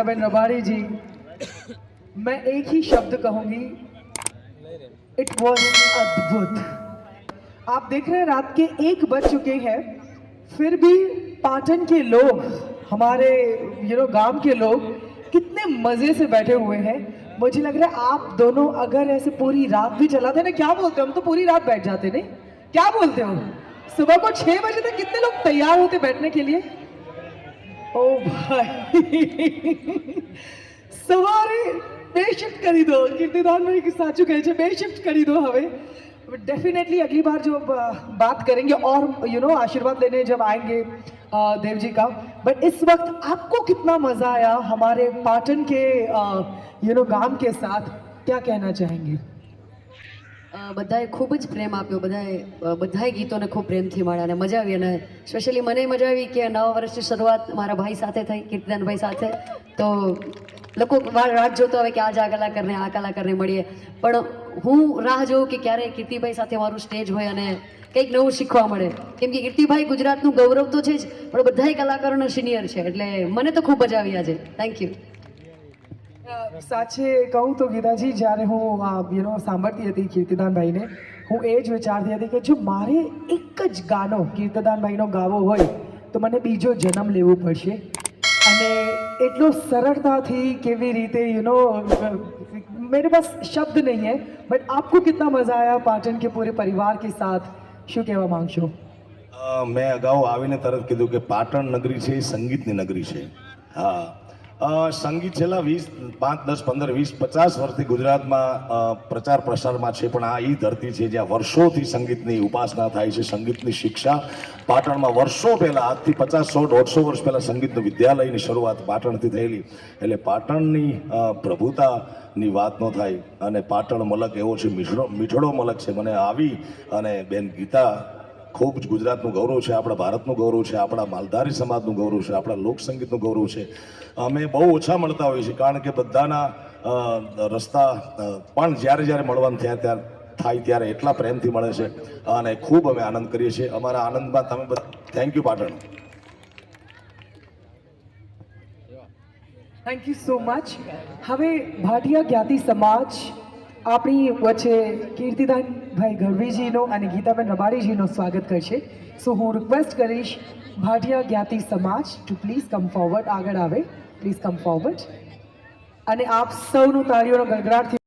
गीताबेन रबारी जी, मैं एक ही शब्द कहूँगी इट वॉज़ अद्भुत। आप देख रहे हैं, रात के एक बज चुके हैं, फिर भी पाटन के लोग, हमारे यू नो गाँव के लोग, कितने मज़े से बैठे हुए हैं। मुझे लग रहा है आप दोनों अगर ऐसे पूरी रात भी चलाते ना, क्या बोलते हो? हम तो पूरी रात बैठ जाते नहीं? क्या बोलते हो? सुबह को छह बजे तक कितने लोग तैयार होते बैठने के लिए? ઓ ભાઈ સવારે બે શિફ્ટ કરી દો કીર્તિદાનભાઈ સાચું કહે છે બે શિફ્ટ કરી દो હવે डेफिनेटली अगली बार जो अ, बात करेंगे और यू नो आशीर्वाद लेने जब आएंगे अ, देव जी का बट इस वक्त आपको कितना मजा आया हमारे पाटन के यू नो गांव के साथ क्या कहना चाहेंगे અ, બધાએ ખૂબ જ પ્રેમ આપ્યો. બધાએ બધાએ ગીતોને ખૂબ પ્રેમથી મળ્યા અને મજા આવી. અને સ્પેશિયલી મને મજા આવી કે નવા વર્ષની શરૂઆત મારા ભાઈ સાથે થઈ, કીર્તિદાનભાઈ સાથે. તો લોકો રાહ જોતો હવે કે આજ આ કલાકારને આ કલાકારને મળીએ. પણ હું રાહ જોઉં કે ક્યારે કીર્તિભાઈ સાથે મારું સ્ટેજ હોય અને કંઈક નવું શીખવા મળે. કેમ કે કીર્તિભાઈ ગુજરાતનું ગૌરવ તો છે જ, પણ બધાય કલાકારોના સિનિયર છે. એટલે મને તો ખૂબ મજા આવી આજે. થેન્ક યુ સાચે કહું તો ગીતાજી, જ્યારે હું યુ સાંભળતી હતી કીર્તિદાનભાઈને, હું એ જ વિચારતી હતી કે જો મારે એક જ ગાનો, કીર્તિદાનભાઈનો ગાવો હોય, તો મને બીજો જન્મ લેવો પડશે. અને એટલો સરળતાથી કેવી રીતે યુનો મેરે પાસ શબ્દ નહીં હે, બટ આપકો કેટલા મજા આયા, પાટણ કે પૂરે પરિવાર કે સાથ? શું કહેવા માંગશો? મેં અગાઉ આવીને તરત કીધું કે પાટણ નગરી છે એ સંગીતની નગરી છે. હા. સંગીત છેલ્લા વીસ, પાંચ, દસ, પંદર, વીસ, પચાસ વર્ષથી ગુજરાતમાં પ્રચાર પ્રસારમાં છે, પણ આ એ ધરતી છે જ્યાં વર્ષોથી સંગીતની ઉપાસના થાય છે, સંગીતની શિક્ષા. પાટણમાં વર્ષો પહેલાં, આજથી પચાસ, સો, દોઢસો વર્ષ પહેલાં સંગીતનું વિદ્યાલયની શરૂઆત પાટણથી થયેલી. એટલે પાટણની પ્રભુતાની વાત ન થાય. અને પાટણ મલક એવો છે, મીઠડો મીઠડો મલક છે. મને આવી અને બેન ગીતા ખૂબ જ ગુજરાતનું ગૌરવ છે, આપણા ભારતનું ગૌરવ છે, આપણા માલધારી સમાજનું ગૌરવ છે, આપણા લોકસંગીતનું ગૌરવ છે. અમે બહુ ઓછા મળતા હોઈએ છીએ કારણ કે બધાના રસ્તા પણ જ્યારે જ્યારે મળવાનું થયા ત્યારે થાય ત્યારે એટલા પ્રેમથી મળે છે અને ખૂબ અમે આનંદ કરીએ છીએ. અમારા આનંદમાં તમે બધા thank you Patan. Thank you so much હવે ભાટિયા જ્ઞાતિ સમાજ આપણી વચ્ચે કીર્તિદાનભાઈ ગઢવીજીનો અને ગીતાબેન રબારીજીનો સ્વાગત કરશે. સો હું રિક્વેસ્ટ કરીશ, ભાટિયા જ્ઞાતિ સમાજ ટુ પ્લીઝ કમ ફોરવર્ડ આગળ આવે. પ્લીઝ કમ ફોરવર્ડ અને આપ સૌનું તાળીઓનો ગડગડાટથી